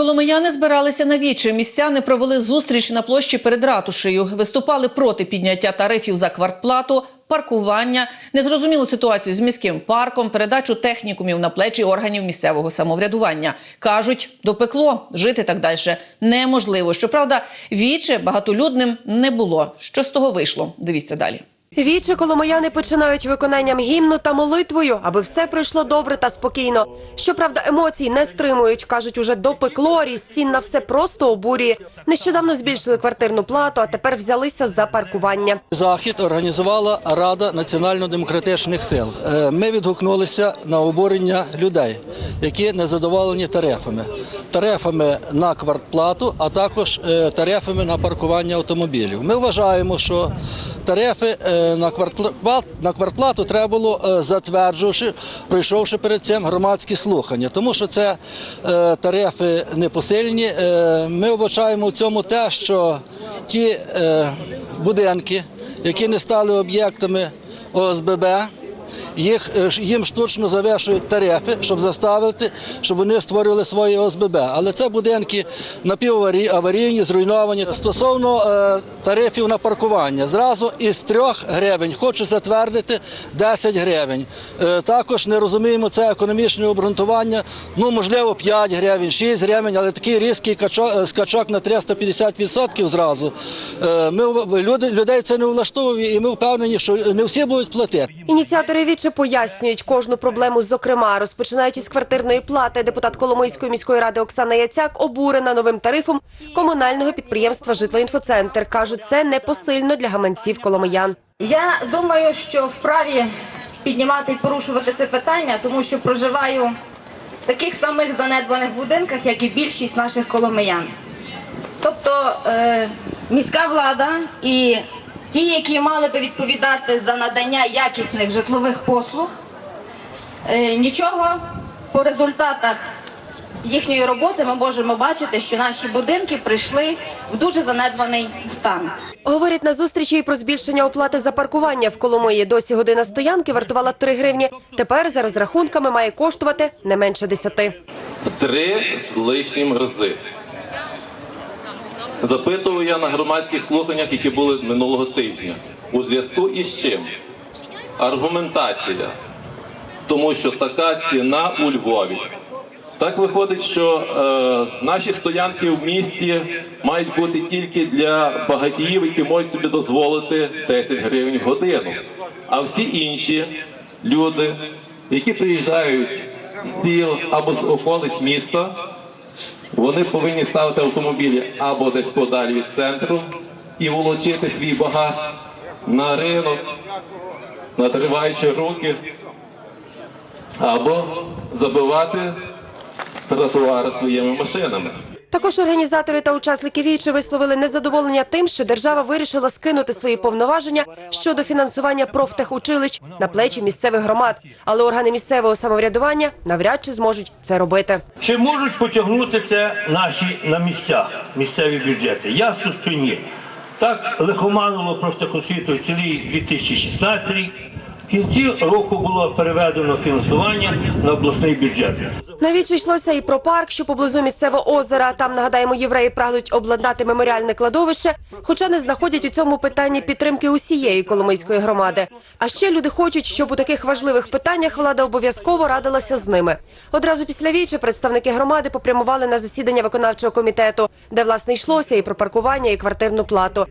Коломияни збиралися на вічі. Містяни провели зустріч на площі перед ратушею. Виступали проти підняття тарифів за квартплату, паркування, незрозумілу ситуацію з міським парком, передачу технікумів на плечі органів місцевого самоврядування. Кажуть, допекло жити так далі неможливо. Щоправда, віче багатолюдним не було. Що з того вийшло? Дивіться далі. Вічі коломияни починають виконанням гімну та молитвою, аби все пройшло добре та спокійно. Щоправда, емоцій не стримують. кажуть, уже допекло, ріст цін на все просто обурює. Нещодавно збільшили квартирну плату, а тепер взялися за паркування. Захід організувала Рада національно-демократичних сил. Е, Ми відгукнулися на обурення людей, які не задоволені тарифами. Тарифами на квартплату, а також е, тарифами на паркування автомобілів. Ми вважаємо, що тарифи е, на квартплату, на квартплату треба було е, затверджувавши, пройшовши перед цим громадські слухання, тому що це е, тарифи непосильні. Е, Ми вбачаємо в цьому те, що ті будинки, які не стали об'єктами ОСББ, їх, е, їм штучно завишують тарифи, щоб заставити, щоб вони створювали свої ОСББ. Але це будинки напіваварійні, зруйновані. Стосовно е, тарифів на паркування, зразу із 3 гривень хочу затвердити 10 гривень. Е, також не розуміємо це економічне обґрунтування. Ну, можливо, 5 гривень, 6 гривень, але такий різкий качок, е, скачок на 350% зразу. Е, ми, люди, людей це не влаштовує, і ми впевнені, що не всі будуть платити. Ініціатори віче пояснюють кожну проблему. Зокрема, розпочинають із квартирної плати. Депутат Коломийської міської ради Оксана Яцяк обурена новим тарифом комунального підприємства Житлоінфоцентр. кажуть, це непосильно для гаманців коломиян. Я думаю, що вправі піднімати і порушувати це питання, тому що проживаю в таких самих занедбаних будинках, як і більшість наших коломиян. Тобто е, міська влада і ті, які мали би відповідати за надання якісних житлових послуг, е, нічого по результатах їхньої роботи ми можемо бачити, що наші будинки прийшли в дуже занедбаний стан. Говорять на зустрічі і про збільшення оплати за паркування в Коломиї. Досі година стоянки вартувала 3 гривні. Тепер за розрахунками має коштувати не менше 10. в три з лишнім рази. Запитував я на громадських слуханнях, які були минулого тижня. У зв'язку із чим? Аргументація. Тому що така ціна у Львові. Так виходить, що е, наші стоянки в місті мають бути тільки для багатіїв, які можуть собі дозволити 10 гривень в годину. А всі інші люди, які приїжджають з сіл або з околиць міста, вони повинні ставити автомобілі або десь подалі від центру і волочити свій багаж на ринок, натриваючи руки, або забивати тротуари своїми машинами. Також організатори та учасники вічі висловили незадоволення тим, що держава вирішила скинути свої повноваження щодо фінансування профтехучилищ на плечі місцевих громад. Але органи місцевого самоврядування навряд чи зможуть це робити. Чи можуть потягнути це наші на місцях, місцеві бюджети? Ясно, що ні. Так лихомануло профтехосвіту цілий 2016 рік. Кінці року було переведено фінансування на обласний бюджет. Навіщо йшлося і про парк, що поблизу місцевого озера. Там нагадаємо, євреї прагнуть обладнати меморіальне кладовище, хоча не знаходять у цьому питанні підтримки усієї коломийської громади. А ще люди хочуть, щоб у таких важливих питаннях влада обов'язково радилася з ними. Одразу після вічі представники громади попрямували на засідання виконавчого комітету, де власне йшлося і про паркування, і квартирну плату.